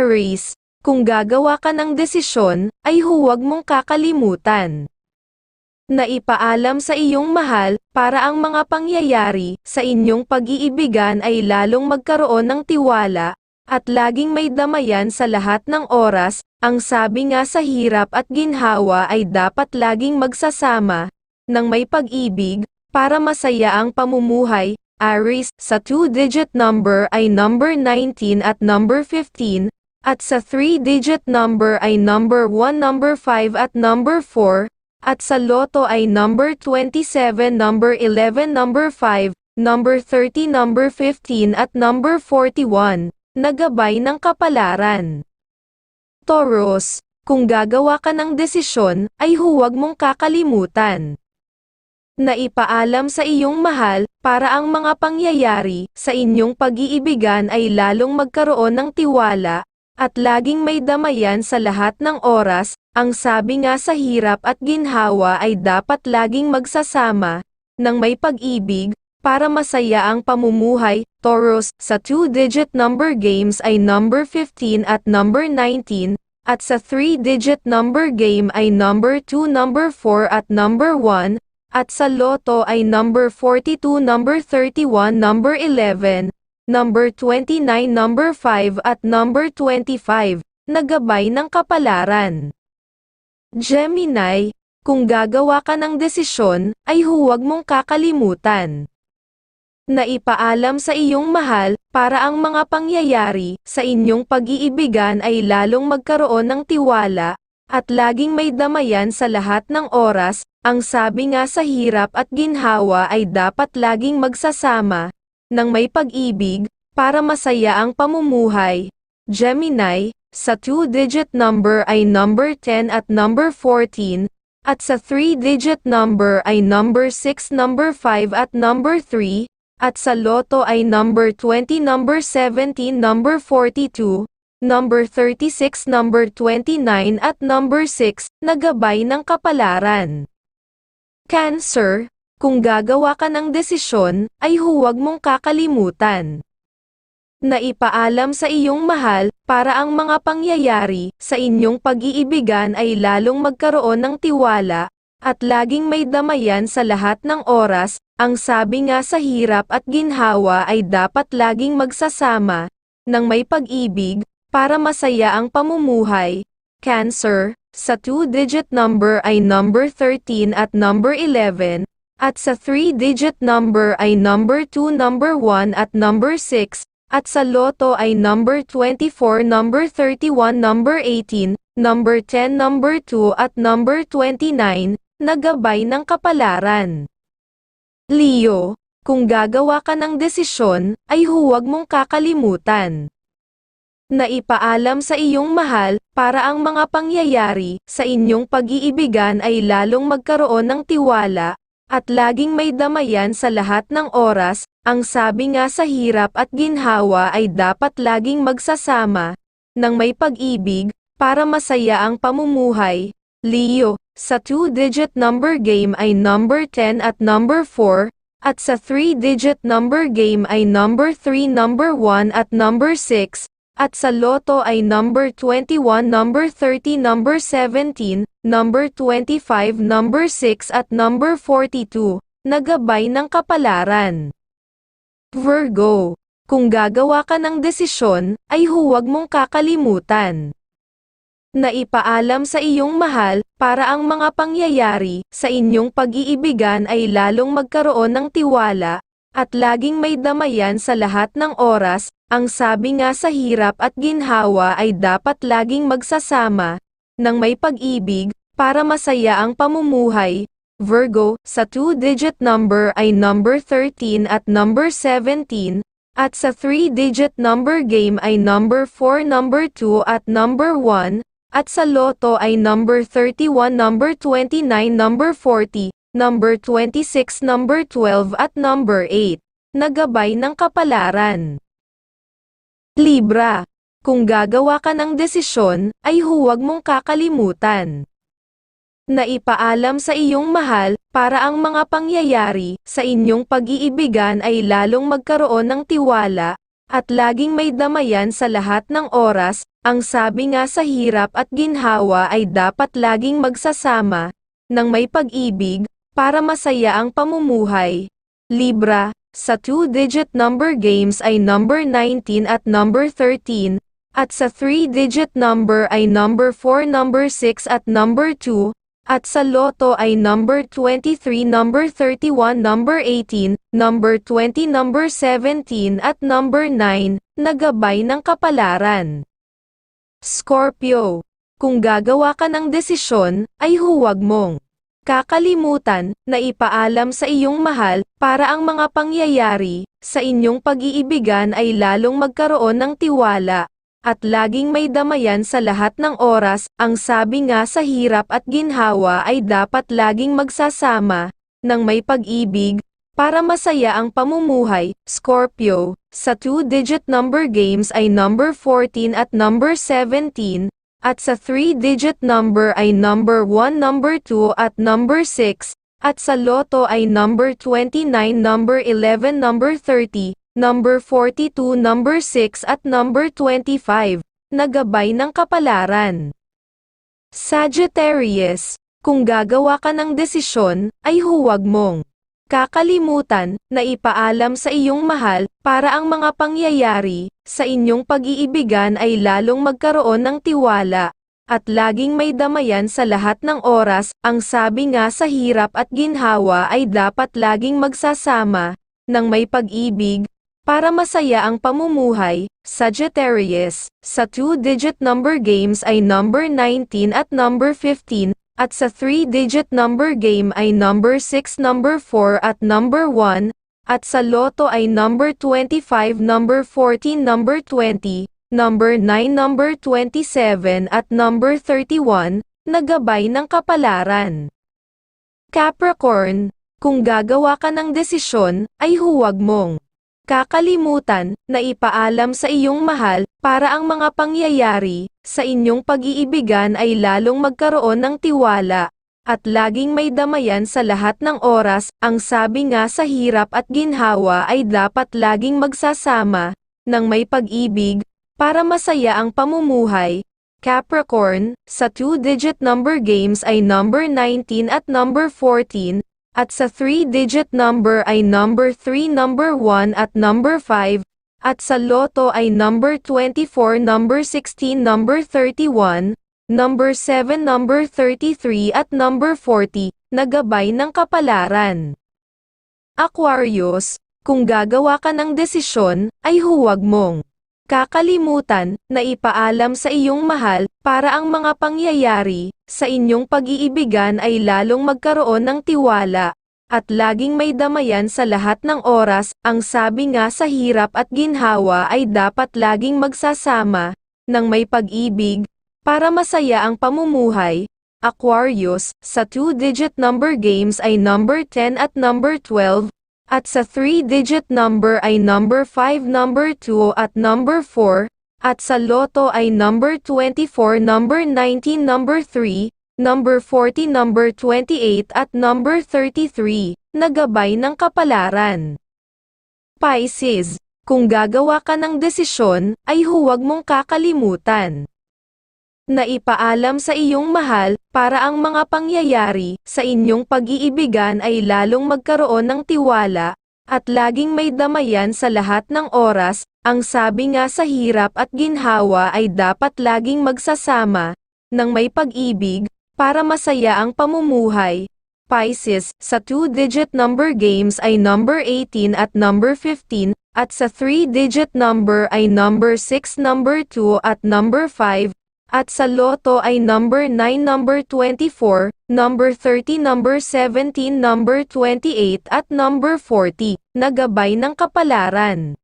Aries, kung gagawa ka ng desisyon, ay huwag mong kakalimutan. Na ipaalam sa iyong mahal, para ang mga pangyayari sa inyong pag-iibigan ay lalong magkaroon ng tiwala, at laging may damayan sa lahat ng oras, ang sabi nga sa hirap at ginhawa ay dapat laging magsasama, ng may pag-ibig, para masaya ang pamumuhay, Aries, sa two-digit number ay number 19 at number 15, at sa three-digit number ay number 1, number 5 at number 4, at sa loto ay number 27, number 11, number 5, number 30, number 15 at number 41, nagabay ng kapalaran. Taurus, kung gagawa ka ng desisyon, ay huwag mong kakalimutan na ipaalam sa iyong mahal, para ang mga pangyayari sa inyong pag-iibigan ay lalong magkaroon ng tiwala, at laging may damayan sa lahat ng oras, ang sabi nga sa hirap at ginhawa ay dapat laging magsasama, ng may pag-ibig, para masaya ang pamumuhay, Taurus, sa two-digit number games ay number 15 at number 19, at sa three-digit number game ay number 2, number 4 at number 1, at sa loto ay number 42, number 31, number 11, number 29, number 5 at number 25, nagabay ng kapalaran. Gemini, kung gagawa ka ng desisyon, ay huwag mong kakalimutan na ipaalam sa iyong mahal, para ang mga pangyayari sa inyong pag-iibigan ay lalong magkaroon ng tiwala, at laging may damayan sa lahat ng oras, ang sabi nga sa hirap at ginhawa ay dapat laging magsasama, ng may pag-ibig, para masaya ang pamumuhay. Gemini, sa two-digit number ay number 10 at number 14, at sa three-digit number ay number 6, number 5 at number 3, at sa loto ay number 20, number 17, number 42, number 36, number 29 at number 6, nagabay ng kapalaran. Cancer, kung gagawa ka ng desisyon, ay huwag mong kakalimutan. Na ipaalam sa iyong mahal, para ang mga pangyayari sa inyong pag-iibigan ay lalong magkaroon ng tiwala, at laging may damayan sa lahat ng oras, ang sabi nga sa hirap at ginhawa ay dapat laging magsasama, ng may pag-ibig, para masaya ang pamumuhay. Cancer, sa two-digit number ay number 13 at number 11, at sa three-digit number ay number 2, number 1 at number 6, at sa loto ay number 24, number 31, number 18, number 10, number 2 at number 29, nagabay ng kapalaran. Leo, kung gagawa ka ng desisyon, ay huwag mong kakalimutan na ipaalam sa iyong mahal, para ang mga pangyayari sa inyong pag-iibigan ay lalong magkaroon ng tiwala, at laging may damayan sa lahat ng oras, ang sabi nga sa hirap at ginhawa ay dapat laging magsasama, ng may pag-ibig, para masaya ang pamumuhay. Leo, sa two-digit number game ay number 10 at number 4, at sa three-digit number game ay number 3, number 1 at number 6, at sa loto ay number 21, number 30, number 17, number 25, number 6 at number 42, nagabay ng kapalaran. Virgo, kung gagawa ka ng desisyon, ay huwag mong kakalimutan na ipaalam sa iyong mahal, para ang mga pangyayari sa inyong pag-iibigan ay lalong magkaroon ng tiwala, at laging may damayan sa lahat ng oras, ang sabi nga sa hirap at ginhawa ay dapat laging magsasama, ng may pag-ibig, para masaya ang pamumuhay. Virgo, sa two-digit number ay number 13 at number 17, at sa three-digit number game ay number 4, number 2 at number 1, at sa loto ay number 31, number 29, number 40, number 26, number 12 at number 8, nagabay ng kapalaran. Libra, kung gagawa ka ng desisyon, ay huwag mong kakalimutan. Na ipaalam sa iyong mahal, para ang mga pangyayari sa inyong pag-iibigan ay lalong magkaroon ng tiwala, at laging may damayan sa lahat ng oras, ang sabi nga sa hirap at ginhawa ay dapat laging magsasama, ng may pag-ibig, para masaya ang pamumuhay. Libra, sa two-digit number games ay number 19 at number 13, at sa three-digit number ay number 4, number 6 at number 2, at sa loto ay number 23, number 31, number 18, number 20, number 17 at number 9, nagabay ng kapalaran. Scorpio, kung gagawa ka ng desisyon, ay huwag mong kakalimutan na ipaalam sa iyong mahal para ang mga pangyayari sa inyong pag-iibigan ay lalong magkaroon ng tiwala at laging may damayan sa lahat ng oras. Ang sabi nga sa hirap at ginhawa ay dapat laging magsasama ng may pag-ibig para masaya ang pamumuhay. Scorpio, sa two-digit number games ay number 14 at number 17, at sa three-digit number ay number 1, number 2 at number 6, at sa loto ay number 29, number 11, number 30, number 42, number 6 at number 25, nagabay ng kapalaran. Sagittarius, kung gagawa ka ng desisyon, ay huwag mong kakalimutan na ipaalam sa iyong mahal para ang mga pangyayari sa inyong pag-iibigan ay lalong magkaroon ng tiwala at laging may damayan sa lahat ng oras. Ang sabi nga sa hirap at ginhawa ay dapat laging magsasama ng may pag-ibig para masaya ang pamumuhay. Sagittarius, sa two-digit number games ay number 19 at number 15, at sa three-digit number game ay number 6, number 4 at number 1, at sa loto ay number 25, number 14, number 20, number 9, number 27 at number 31, nagabay ng kapalaran. Capricorn, kung gagawa ka ng desisyon, ay huwag mong kakalimutan na ipaalam sa iyong mahal para ang mga pangyayari sa inyong pag-iibigan ay lalong magkaroon ng tiwala at laging may damayan sa lahat ng oras. Ang sabi nga sa hirap at ginhawa ay dapat laging magsasama ng may pag-ibig para masaya ang pamumuhay. Capricorn, sa two-digit number games ay number 19 at number 14, at sa three-digit number ay number 3, number 1 at number 5, at sa loto ay number 24, number 16, number 31, number 7, number 33 at number 40, nagabay ng kapalaran. Aquarius, kung gagawa ka ng desisyon, ay huwag mong kakalimutan na ipaalam sa iyong mahal para ang mga pangyayari sa inyong pag-iibigan ay lalong magkaroon ng tiwala at laging may damayan sa lahat ng oras. Ang sabi nga sa hirap at ginhawa ay dapat laging magsasama ng may pag-ibig para masaya ang pamumuhay. Aquarius, sa two-digit number games ay number 10 at number 12, at sa 3-digit number ay number 5, number 2 at number 4, at sa loto ay number 24, number 19, number 3, number 40, number 28 at number 33, nagabay ng kapalaran. Pisces, kung gagawa ka ng desisyon, ay huwag mong kakalimutan na ipaalam sa iyong mahal para ang mga pangyayari sa inyong pag-iibigan ay lalong magkaroon ng tiwala at laging may damayan sa lahat ng oras. Ang sabi nga sa hirap at ginhawa ay dapat laging magsasama ng may pag-ibig para masaya ang pamumuhay. Pisces, sa two-digit number games ay number 18 at number 15, at sa three-digit number ay number 6, number 2 at number 5, at sa loto ay number 9, number 24, number 30, number 17, number 28 at number 40, nagabay ng kapalaran.